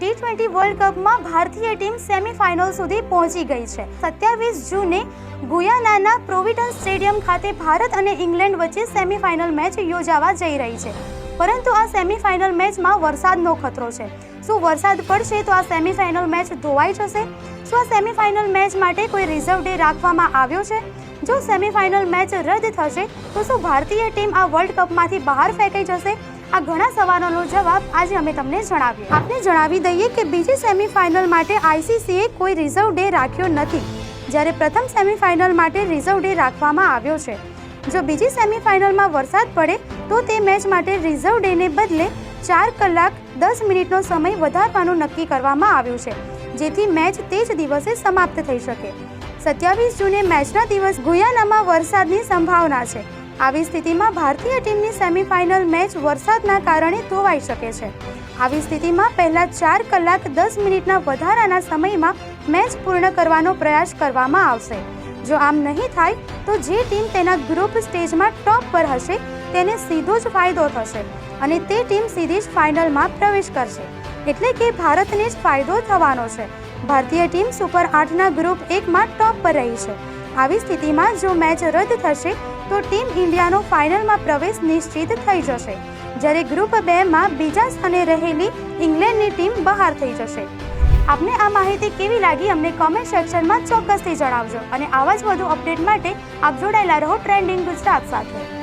T twenty world કપમાં ભારતીય team semifinal સુધી પહોંચી ગઈ છે. સત્યાવીસ જૂને ગુયાનાના પ્રોવિડન્સ સ્ટેડિયમ ખાતે ભારત અને ઇંગ્લેન્ડ વચ્ચે સેમીફાઇનલ મેચ યોજાવા જઈ રહી છે. પરંતુ આ સેમીફાઇનલ મેચમાં વરસાદનો ખતરો છે. શું વરસાદ પડશે તો આ સેમીફાઇનલ મેચ ધોવાઈ જશે? શું આ સેમીફાઇનલ મેચ માટે કોઈ રિઝર્વ ડે રાખવામાં આવ્યો છે? જો સેમીફાઇનલ મેચ રદ થશે, તો શું ભારતીય ટીમ આ વર્લ્ડ કપમાંથી બહાર ફેંકાઈ જશે? આ ઘણા સવાલોનો જવાબ આજે અમે તમને જણાવીએ. આપને જણાવી દઈએ કે બીજી સેમીફાઇનલ માટે આઈસીસીએ કોઈ રિઝર્વ ડે રાખ્યો નથી. જ્યારે પ્રથમ સેમીફાઇનલ માટે રિઝર્વ ડે રાખવામાં આવ્યો છે. જો બીજી સેમીફાઇનલમાં વરસાદ પડે, તો તે મેચ માટે રિઝર્વ ડેને બદલે ચાર કલાક દસ મિનિટનો સમય વધારવાનું નક્કી કરવામાં આવ્યું છે. જેથી મેચ તે જ દિવસે સમાપ્ત થઈ શકે. સત્યાવીસ જૂને મેચના દિવસ ગુયાનામાં વરસાદની સંભાવના છે. આવી સ્થિતિમાં ભારતીય ટીમની સેમીફાઇનલ મેચ વરસાદના કારણે ધોવાઈ શકે છે. આવી સ્થિતિમાં પહેલા ચાર કલાક દસ મિનિટના વધારાના સમયમાં મેચ પૂર્ણ કરવાનો પ્રયાસ કરવામાં આવશે. જો આમ નહીં થાય, તો જે ટીમ તેના ગ્રુપ સ્ટેજમાં ટોપ પર હશે, તેને સીધો જ ફાયદો થશે અને તે ટીમ સીધી જ ફાઇનલમાં પ્રવેશ કરશે. એટલે કે ભારતને જ ફાયદો થવાનો છે. ભારતીય ટીમ સુપર આઠના ગ્રુપ એકમાં ટોપ પર રહી છે. આવી સ્થિતિમાં જો મેચ રદ થશે, તો ટીમ ઇન્ડિયાનો ફાઇનલમાં પ્રવેશ નિશ્ચિત થઈ જશે. જ્યારે ગ્રુપ બેમાં બીજા સ્થાને રહેલી ઇંગ્લેન્ડની ટીમ બહાર થઈ જશે. આપને આ માહિતી કેવી લાગી અમને કોમેન્ટ સેક્શનમાં ચોક્કસથી જણાવજો. અને આવા જ વધુ અપડેટ માટે આપ જોડાયેલા રહો ટ્રેન્ડિંગ ગુજરાત સાથે.